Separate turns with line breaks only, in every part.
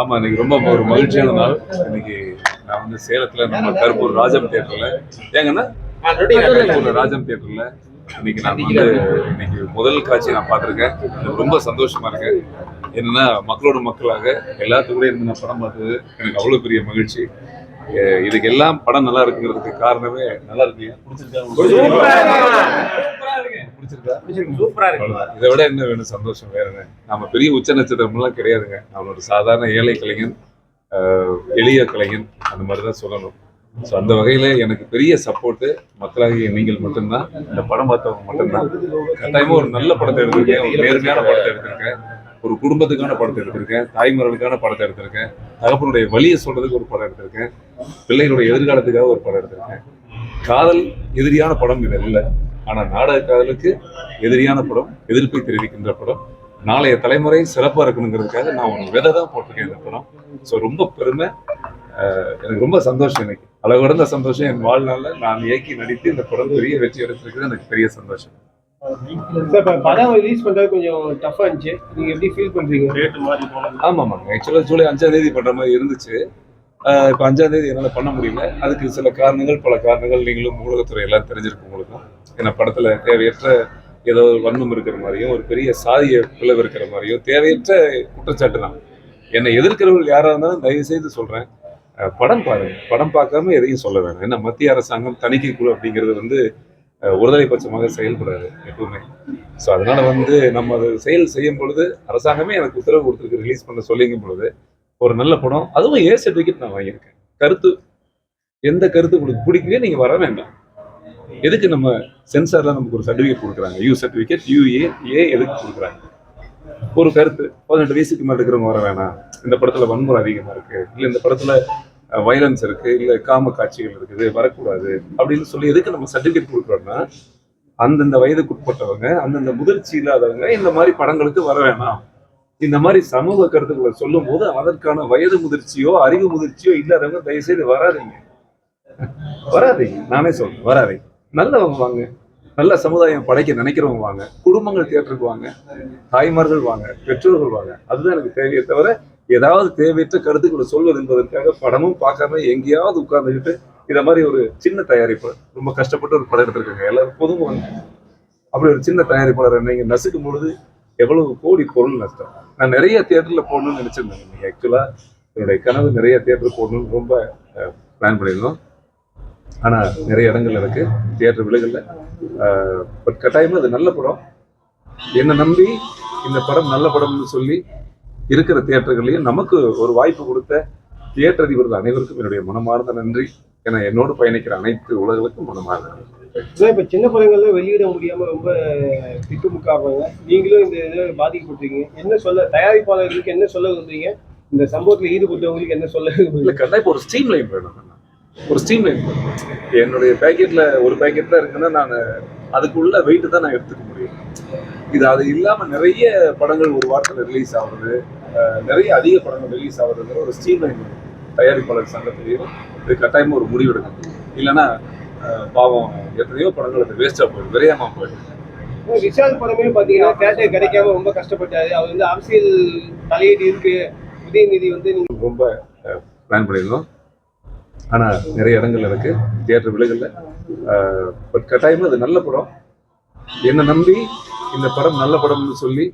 ஆமா இன்னைக்கு ரொம்ப ஒரு மகிழ்ச்சியான நாள். இன்னைக்கு நான் வந்து சேலத்துல நம்ம கருப்பூர் ராஜம் தியேட்டர்ல. ஏங்கன்னா ராஜம் தியேட்டர்ல இன்னைக்கு நான் வந்து இன்னைக்கு முதல் காட்சி நான் பார்த்திருக்கேன். எனக்கு ரொம்ப சந்தோஷமா இருக்கு. என்னன்னா மக்களோட மக்களாக எல்லாத்துக்கூட இருந்து நான் படம் பார்த்தது எனக்கு அவ்வளவு பெரிய மகிழ்ச்சி. இதுக்கு எல்லாம் படம் நல்லா இருக்குங்கிறதுக்கு காரணமே நல்லா இருக்கு பிடிச்சிருக்கா?
சூப்பரா இருக்கு.
அவ்வளவுதான். இதை விட என்ன வேணும்? சந்தோஷம் வேற என்ன? நம்ம பெரிய உச்ச நட்சத்திரம் எல்லாம் கிடையாதுங்க ஒரு சாதாரண ஏழை கலைஞன் ஆஹ் எளிய கலைஞன் அந்த மாதிரி தான் சொல்லணும். ஸோ அந்த வகையில எனக்கு பெரிய சப்போர்ட்டு மக்களாகிய நீங்கள் மட்டும்தான் இந்த படம் பார்த்தவங்க மட்டும்தான். கட்டாயமா ஒரு நல்ல படத்தை எடுத்திருக்கேன் ஒரு நேர்மையான படத்தை எடுத்திருக்கேன் ஒரு குடும்பத்துக்கான படத்தை எடுத்திருக்கேன் தாய்மார்களுக்கான படத்தை எடுத்திருக்கேன் தகப்பனுடைய வழியை சொல்றதுக்கு ஒரு படம் எடுத்திருக்கேன் பிள்ளைகளுடைய எதிர்காலத்துக்காக ஒரு படம் எடுத்திருக்கேன். காதல் எதிரியான படம் இது இல்லை ஆனா நாடக காதலுக்கு எதிரியான படம் எதிர்ப்பை தெரிவிக்கின்ற படம் நாளைய தலைமுறை சிறப்பா இருக்கணுங்கிறதுக்காக நான் ஒரு விதை தான் போட்டிருக்கேன் இந்த படம். ஸோ ரொம்ப பெருமை. எனக்கு ரொம்ப சந்தோஷம் எனக்கு அளவிடந்த சந்தோஷம். என் வாழ்நாள்ல நான் இயக்கி நடித்து இந்த படம் பெரிய வெற்றி எடுத்திருக்கிறது எனக்கு பெரிய சந்தோஷம்.
படம் ரிலீஸ் பண்றது கொஞ்சம் டஃபா இருந்துச்சு. நீங்க எப்படி ஃபீல் பண்றீங்க?
போனது.
ஆமாமாங்க ஆக்சுவலாக ஜூலை அஞ்சாம் தேதி பண்ற மாதிரி இருந்துச்சு. இப்போ அஞ்சாம் தேதி என்னால் பண்ண முடியல. அதுக்கு சில காரணங்கள் பல காரணங்கள் நீங்களும் ஊடகத்துறை எல்லாம் தெரிஞ்சிருக்கும் உங்களுக்கும் ஏன்னா படத்தில் தேவையற்ற ஏதோ ஒரு வன்மம் இருக்கிற மாதிரியும் ஒரு பெரிய சாதிய பிளவு இருக்கிற மாதிரியும் தேவையற்ற குற்றச்சாட்டு தான். என்னை எதிர்க்கிறவர்கள் யாராக இருந்தாலும் தயவு செய்து சொல்கிறேன் படம் பாருங்க படம் பார்க்காம எதையும் சொல்ல வேணாம். ஏன்னா மத்திய அரசாங்கம் தணிக்கை குழு அப்படிங்கிறது வந்து ஒருதலை பட்சமாக செயல்படாது எப்பவுமே. ஸோ அதனால வந்து நம்ம அதை செயல் செய்யும் பொழுது அரசாங்கமே எனக்கு உத்தரவு கொடுத்துருக்கு ரிலீஸ் பண்ண சொல்லிங்கும் பொழுது ஒரு நல்ல படம். அதுவும் ஏ சர்டிஃபிகேட் நான் வாங்கியிருக்கேன். கருத்து எந்த கருத்து உங்களுக்கு பிடிக்கவே நீங்க வர வேண்டாம். எதுக்கு நம்ம சென்சார்ல நமக்கு ஒரு சர்டிஃபிகேட் கொடுக்குறாங்க? யூ சர்டிஃபிகேட் யூஏ ஏ எதுக்கு கொடுக்குறாங்க? ஒரு கருத்து. பதினெட்டு வயசுக்கு மேல இருக்கிறவங்க வர வேணாம். இந்த படத்துல வன்முறை அதிகமா இருக்கு. இல்ல இந்த படத்துல வயலன்ஸ் இருக்கு. இல்ல காம காட்சிகள் இருக்குது. வரக்கூடாது. அப்படின்னு சொல்லி எதுக்கு நம்ம சர்டிஃபிகேட் கொடுக்குறோம்னா அந்தந்த வயதுக்குட்பட்டவங்க அந்தந்த முதிர்ச்சி இல்லாதவங்க இந்த மாதிரி படங்களுக்கு வர வேணாம். இந்த மாதிரி சமூக கருத்துக்களை சொல்லும் போது அதற்கான வயது முதிர்ச்சியோ அறிவு முதிர்ச்சியோ இல்லாதவங்க தயவுசெய்து வராதீங்க. வராதீங்க. நானே சொல்றேன் வராதீங்க. நல்லவங்க வாங்க. நல்ல சமுதாயம் படைக்க நினைக்கிறவங்க வாங்க. குடும்பங்கள் தேட்டருக்கு வாங்க. தாய்மார்கள் வாங்க. பெற்றோர்கள் வாங்க. அதுதான் எனக்கு தேவையே தவிர ஏதாவது தேவையற்ற கருத்துக்களை சொல்வது என்பதற்காக படமும் பார்க்காம எங்கேயாவது உட்கார்ந்துக்கிட்டு இத மாதிரி ஒரு சின்ன தயாரிப்பு ரொம்ப கஷ்டப்பட்டு ஒரு படம் எடுத்திருக்காங்க. எல்லாரும் பொதுவாக அப்படி ஒரு சின்ன தயாரிப்பாளர் நீங்க நசுக்கும் பொழுது எவ்வளவு கோடி பொருள் நஷ்டம். நான் நிறைய தேட்டரில் போடணும்னு நினச்சிருந்தேன். நீங்க ஆக்சுவலாக என்னுடைய கனவு நிறைய தியேட்டர் போடணும்னு ரொம்ப பிளான் பண்ணியிருந்தோம். ஆனால் நிறைய இடங்கள் இருக்குது தியேட்டர் விலகல. பட் கட்டாயமாக அது நல்ல படம். என்னை நம்பி இந்த படம் நல்ல படம்னு சொல்லி இருக்கிற தியேட்டர்கள்லையும் நமக்கு ஒரு வாய்ப்பு கொடுத்த தியேட்டர் அதிபர்கள் அனைவருக்கும் என்னுடைய மனமார்ந்த நன்றி. என என்னோடு பயணிக்கிற அனைத்து உலகளுக்கும் மனமார்ந்த நன்றி.
இப்ப சின்ன படங்கள்ல வெளியிட முடியாம ரொம்ப திக்குமுக்காடுறாங்க நீங்களும் இந்த இதை பாதிக்கப்பட்டிருக்கீங்க. என்ன சொல்ல தயாரிப்பாளர்களுக்கு என்ன சொல்ல விரும்புறீங்க? இந்த சம்பவத்துல ஈடுபட்டவங்களுக்கு என்ன சொல்ல
இல்ல கண்டிப்பா ஒரு ஸ்ட்ரீம் லைன் வேணும். ஒரு ஸ்ட்ரீம் லைன் என்னுடைய பேக்கெட்ல ஒரு பேக்கெட் தான் இருக்குன்னா நான் அதுக்குள்ள வெயிட் தான் நான் எடுத்துக்க முடியும். இது அது இல்லாம நிறைய படங்கள் ஒரு வாரத்துல ரிலீஸ் ஆகுறது அஹ், நிறைய அதிக படங்கள் ரிலீஸ் ஆகுறதுங்கிற ஒரு ஸ்ட்ரீம் லைன் தயாரிப்பாளர் சங்கத்திலையும் இது கட்டாயமா ஒரு முடிவு எடுக்கணும் இல்லைன்னா பாவம் எத்தனையோ படங்கள் அது வேஸ்டா போயிடும் விரையாம போயிடும்.
விஷால் படமே பாத்தீங்கன்னா தேட்டர் கிடைக்காம ரொம்ப கஷ்டப்பட்டாரு. அவர் வந்து அரசியல் தலையீடு இருக்கு. உதயநிதி வந்து நீங்க
ரொம்ப பிளான் பண்ணியிருந்தோம். ஆனா நிறைய இடங்கள் இருக்கு. தியேட்டர் விலகல்ல பட் கட்டாயமா அது நல்ல படம். என்னை நம்பி இந்த படம் நல்ல படம்னு சொல்லி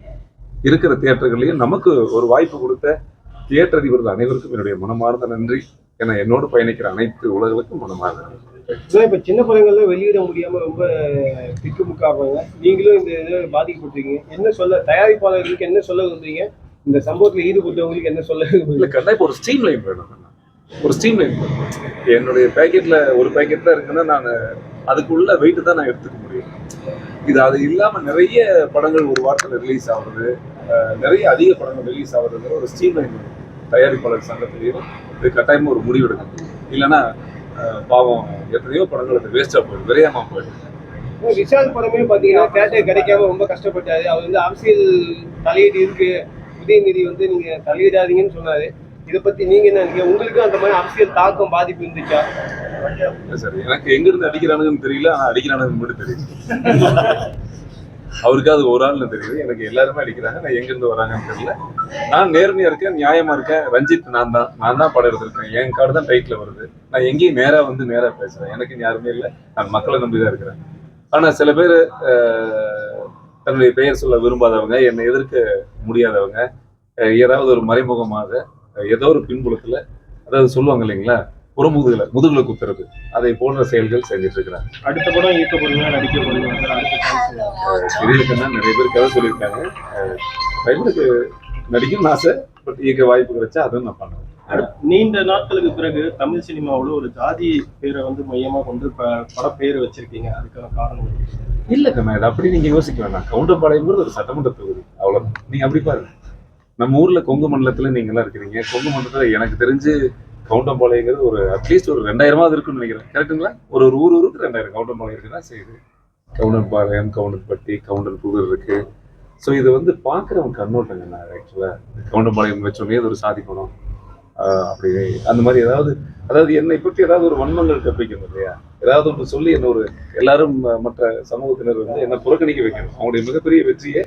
இருக்கிற தியேட்டர்களையும் நமக்கு ஒரு வாய்ப்பு கொடுத்த தியேட்டர் அதிபர்கள் அனைவருக்கும் என்னுடைய மனமார்ந்த நன்றி. என என்னோடு பயணிக்கிற அனைத்து உலகளுக்கும் மனமார்ந்த நன்றி.
இப்ப சின்ன படங்கள்ல வெளியிட முடியாம ரொம்ப திக்குமுக்காடுறாங்க. நீங்களும் இந்த இதை பாதிக்கப்பட்டிருக்கீங்க. என்ன சொல்ல தயாரிப்பாளர்களுக்கு என்ன சொல்ல விரும்புறீங்க இந்த சம்பவத்துல ஈடுபட்டவங்களுக்கு என்ன சொல்ல
இல்ல ஒரு ஸ்ட்ரீம் லைன் வேணும். ஒரு ஸ்ட்ரீம் லைன் என்னுடைய பேக்கெட்ல ஒரு பேக்கெட் தான் இருக்குன்னா நான் அதுக்குள்ள வெயிட் தான் நான் எடுத்துக்க முடியும். இது அது இல்லாமல் நிறைய படங்கள் ஒரு வாரத்தில் ரிலீஸ் ஆகுறது நிறைய அதிக படங்கள் ரிலீஸ் ஆகுறதுங்கிற ஒரு ஸ்ட்ரீம் லைன் தயாரிப்பாளர் சங்கத்திலையும் இது கட்டாயமாக ஒரு முடிவு எடுக்கணும். இல்லைன்னா பாவம் எத்தனையோ படங்கள் அது வேஸ்ட்டாக போயிடும் விரையாம போயிடும்.
விஷால் படமே பார்த்தீங்கன்னா தேட்டர் கிடைக்காம ரொம்ப கஷ்டப்பட்டாரு. அவர் வந்து அரசியல் தலையீடு இருக்கு. உதயநிதி வந்து நீங்கள் தலையிடாதீங்கன்னு சொன்னாரு. இதை பத்தி நீங்க என்ன நினைக்கிறீங்க? உங்களுக்கும் அந்த மாதிரி அரசியல் தாக்கம் பாதிப்பு இருந்துச்சா?
சார் எனக்கு எங்க இருந்து அடிக்கிறானுங்கன்னு தெரியல ஆனா அடிக்கிறானுங்கன்னு மட்டும் தெரியும் அவருக்கு அது ஒரு ஆள்னு தெரியுது. எனக்கு எல்லாருமே அடிக்கிறாங்க. நான் எங்கிருந்து வராங்கன்னு தெரியல. நான் நேர்மையா இருக்கேன் நியாயமா இருக்கேன். ரஞ்சித் நான் தான். நான் தான் படம் எடுத்திருக்கேன். என் கார்டு தான் டைட்டில் வருது. நான் எங்கேயும் நேரா வந்து நேரா பேசுறேன். எனக்கு யாருமே இல்லை. நான் மக்களை நம்பி தான் இருக்கிறேன். ஆனா சில பேர் தன்னுடைய பெயர் சொல்ல விரும்பாதவங்க என்னை எதிர்க்க முடியாதவங்க ஏதாவது ஒரு மறைமுகமாக ஏதோ ஒரு பின்புலத்துல அதாவது சொல்லுவாங்க இல்லைங்களா புறமுதுகுல முதுகுல குத்துறது. அதை போன்ற செயல்கள் செஞ்சுட்டு இருக்கிறாங்க.
அடுத்த படம் இயக்க போறீங்க நடிக்க போறீங்க சார் அடுத்த chance.
தெரியலன்னா நிறைய பேர் கதை சொல்லியிருக்காங்க. டைமுக்கு நடிக்கணும்னு ஆசை பட் இயக்க வாய்ப்பு கிடைச்சா அதுவும் நான் பண்ணுவேன்.
அடுத்த- நீண்ட நாட்களுக்கு பிறகு தமிழ் சினிமாவுல ஒரு ஜாதி பேரை வந்து மையமா கொண்டு ப- பட பேர் வச்சிருக்கீங்க. அதுக்கான காரணம்?
இல்ல கண்ணா அப்படி நீங்க யோசிக்க வேண்டாம் கவுண்டம்பாளையங்கிறது ஒரு சட்டமன்ற தொகுதி. அவ்வளவுதான். நீங்க அப்படி பாருங்க. நம்ம ஊர்ல கொங்கு மண்டலத்துல நீங்க எல்லாம் இருக்கிறீங்க. கொங்கு மண்டலத்துல எனக்கு தெரிஞ்சு கவுண்டம்பாளையங்கிறது ஒரு அட்லீஸ்ட் ஒரு ரெண்டாயிரமாவது இருக்குன்னு நினைக்கிறேன். கரெக்ட்டுங்களா ஒரு ஒரு ஊர் ஊருக்கு ரெண்டாயிரம் கவுண்டம்பாளையம் இருக்குன்னா செய்யுது. கவுண்டம்பாளையம் கவுண்டன்பட்டி கவுண்டன் புதூர் இருக்கு. ஸோ இது வந்து பார்க்குறவங்க கண்ணோட்டங்க நான் ஆக்சுவலாக கவுண்டம்பாளையம் வச்சோடனே அது ஒரு சாதிக்கணும் ஆஹ் அப்படி அந்த மாதிரி ஏதாவது அதாவது என்னை பற்றி ஏதாவது ஒரு வன்மங்கள் கற்பிக்கணும் இல்லையா? ஏதாவது ஒன்று சொல்லி என்ன ஒரு எல்லாரும் ம- மற்ற சமூகத்தினர் வந்து என்ன புறக்கணிக்க வைக்கணும். அவங்களுடைய மிகப்பெரிய வெற்றியை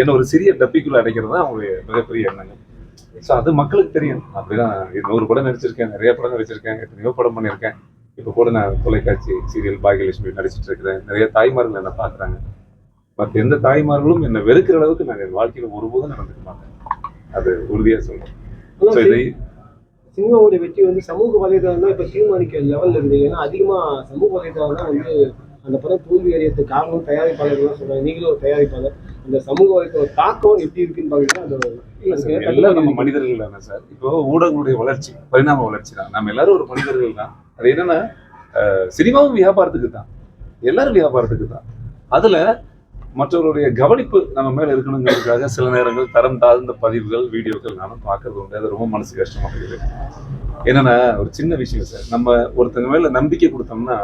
என்ன ஒரு சிறிய டப்பிக்குள்ள அடைக்கிறது தான் அவங்களுடைய மிகப்பெரிய எண்ணங்கள். ஸோ அது மக்களுக்கு தெரியும். அப்படிதான் நூறு படம் நடிச்சிருக்கேன் நிறைய படம் நடிச்சிருக்கேன் எத்தனையோ படம் பண்ணியிருக்கேன். இப்போ கூட நான் தொலைக்காட்சி சீரியல் பாகியலட்சுமி நடிச்சிட்டு இருக்கிறேன். நிறைய தாய்மார்கள் என்னை பார்க்குறாங்க. மற்ற எந்த தாய்மார்களும் என்னை வெறுக்கிற அளவுக்கு நான் என் வாழ்க்கையில் ஒருபோதும் நடந்துக்க மாட்டேன். அது உறுதியாக சொல்றேன். ஸோ இதை
சினிமாவுடைய வெற்றி வந்து சமூக வலைதளம் தான் இப்ப தீர்மானிக்க லெவல்ல இருக்கு ஏன்னா அதிகமா சமூக வலைதளம் தான் வந்து அந்த படம் தோல்வி அடையறதுக்கு காரணம் தயாரிப்பாளர்கள் சொல்றாங்க. நீங்களும் ஒரு தயாரிப்பாளர். அந்த சமூக வலைதள தாக்கம் எப்படி இருக்குன்னு
சார், எல்லாம் நம்ம மனிதர்கள் தானே சார் இப்போ ஊடகங்களுடைய வளர்ச்சி பரிணாம வளர்ச்சி தான். நம்ம எல்லாரும் ஒரு மனிதர்கள் தான். அது என்னன்னா சினிமாவும் வியாபாரத்துக்கு தான். எல்லாரும் வியாபாரத்துக்கு தான். அதுல மற்றவருடைய கவனிப்பு நம்ம மேல இருக்கணுங்கிறதுக்காக சில நேரங்கள் தரம் தாழ்ந்த பதிவுகள் வீடியோக்கள் நானும் பார்க்கறது உண்டு. அது ரொம்ப மனசு கஷ்டமா இருக்குது என்னன்னா ஒரு சின்ன விஷயம் சார் நம்ம ஒருத்தங்க மேல நம்பிக்கை கொடுத்தோம்னா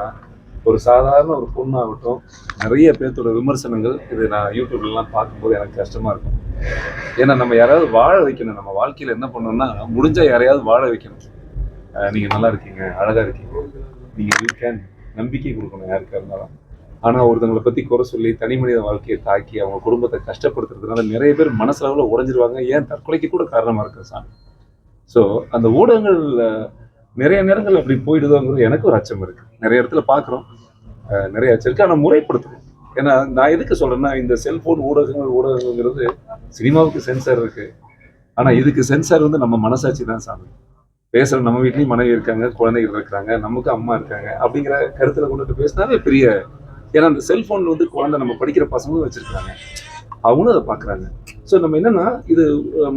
ஒரு சாதாரண ஒரு பொண்ணாகட்டும் நிறைய பேர்த்தோட விமர்சனங்கள் இது நான் யூடியூப்லலாம் பார்க்கும்போது எனக்கு கஷ்டமாக இருக்கும். ஏன்னா நம்ம யாராவது வாழ வைக்கணும். நம்ம வாழ்க்கையில் என்ன பண்ணோம்னா முடிஞ்சால் யாரையாவது வாழ வைக்கணும். நீங்கள் நல்லா இருக்கீங்க அழகாக இருக்கீங்க. நீங்கள் யூ கேன் நம்பிக்கை கொடுக்கணும் யாருக்கா இருந்தாலும். ஆனால் ஒருத்தங்களை பற்றி குறை சொல்லி தனி மனித வாழ்க்கையை தாக்கி அவங்க குடும்பத்தை கஷ்டப்படுத்துறதுனால நிறைய பேர் மனசளவில் உடஞ்சிருவாங்க. ஏன் தற்கொலைக்கு கூட காரணமாக இருக்கு சாமி. ஸோ அந்த ஊடகங்கள் நிறைய நேரங்கள் அப்படி போயிடுதோங்கிறது எனக்கு ஒரு அச்சம் இருக்கு. நிறைய இடத்துல பார்க்குறோம். நிறைய அச்சம் இருக்கு. ஆனால் முறைப்படுத்தணும் ஏன்னா நான் எதுக்கு சொல்றேன்னா இந்த செல்போன் ஊடகங்கள் ஊடகங்கிறது சினிமாவுக்கு சென்சார் இருக்கு. ஆனா இதுக்கு சென்சார் வந்து நம்ம மனசாட்சி தான் சாமி. பேசுற நம்ம வீட்லயும் மனைவி இருக்காங்க குழந்தைகள் இருக்காங்க நமக்கு அம்மா இருக்காங்க அப்படிங்கிற கருத்துல கொண்டுட்டு பேசினாவே பெரிய ஏன்னா அந்த செல்போன்ல வந்து குழந்தை நம்ம படிக்கிற பசங்களும் வச்சிருக்காங்க அவங்களும் அதை பாக்குறாங்க ஸோ நம்ம என்னன்னா இது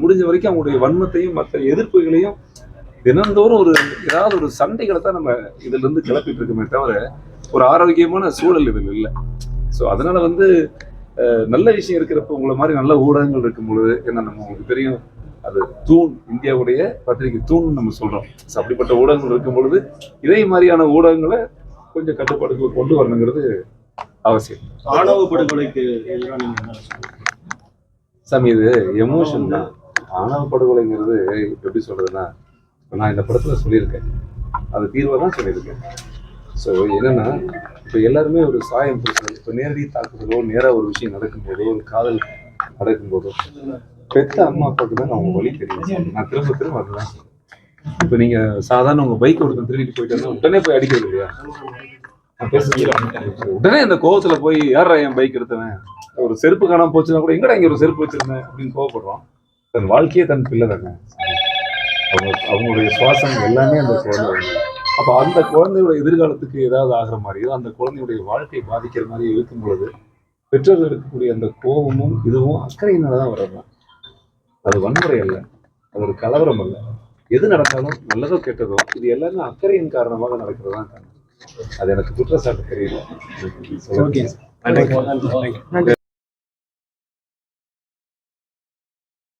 முடிஞ்ச வரைக்கும் அவங்களுடைய வன்மத்தையும் மற்ற எதிர்ப்புகளையும் தினந்தோறும் ஒரு ஏதாவது ஒரு சண்டைகளை தான் நம்ம இதுல இருந்து கிளப்பிட்டு இருக்கோமே தவிர ஒரு ஆரோக்கியமான சூழல் இதில் இல்லை. ஸோ அதனால வந்து நல்ல விஷயம் இருக்கிறப்ப உங்களை மாதிரி நல்ல ஊடகங்கள் இருக்கும் பொழுது என்ன நம்ம உங்களுக்கு தெரியும் அது தூண் இந்தியாவுடைய பத்திரிகை தூண் நம்ம சொல்றோம். ஸோ அப்படிப்பட்ட ஊடகங்கள் இருக்கும் பொழுது இதே மாதிரியான ஊடகங்களை கொஞ்சம் கட்டுப்பாடுகள் கொண்டு வரணுங்கிறது அவசியம்.
ஆணவ படுகொலைக்கு?
சாமி இது எமோஷன் தான். ஆணவ படுகொலைங்கிறது எப்படி சொல்றதுன்னா இப்போ நான் இந்த படத்தில் சொல்லியிருக்கேன். அது தீர்வை தான் சொல்லியிருக்கேன். ஸோ என்னென்னா இப்போ எல்லாருமே ஒரு சாயம் கொடுக்குறது இப்போ நேரடி தாக்குதலோ நேராக ஒரு விஷயம் நடக்கும்போதோ ஒரு காதல் நடக்கும்போதோ பெத்த அம்மா அப்பாவுக்கு தான் அவங்க வழி தெரியும். நான் திரும்ப திரும்ப அதுதான் இப்போ நீங்க சாதாரண உங்க பைக் ஒருத்தன் திருடிட்டு போயிட்டு உடனே போய் அடிக்கிறது இல்லையா? உடனே அந்த கோவத்துல போய் ஏறா என் பைக் எடுத்தவன்? ஒரு செருப்பு காணாம போச்சுன்னா கூட எங்கடா இங்க ஒரு செருப்பு வச்சிருந்தேன்? அப்படின்னு கோவப்படுறோம். தன் வாழ்க்கையே தன் பிள்ளை தானே. அவங்க அவங்களுடைய சுவாசம் எல்லாமே அந்த குழந்தை. அப்ப அந்த குழந்தையோட எதிர்காலத்துக்கு ஏதாவது ஆகிற மாதிரியோ அந்த குழந்தையுடைய வாழ்க்கை பாதிக்கிற மாதிரியோ இருக்கும் பொழுது பெற்றோர்கள் இருக்கக்கூடிய அந்த கோபமும் இதுவும் அக்கறையினால தான் வர்றதுதான் அது வன்முறை அல்ல. அது ஒரு கலவரம் அல்ல. எது நடந்தாலும் நல்லதோ கெட்டதோ இது எல்லாமே அக்கறையின் காரணமாக நடக்கிறது தான் காரணம் அது எனக்கு குற்றச்சாட்டு தெரியல.
ஓகே.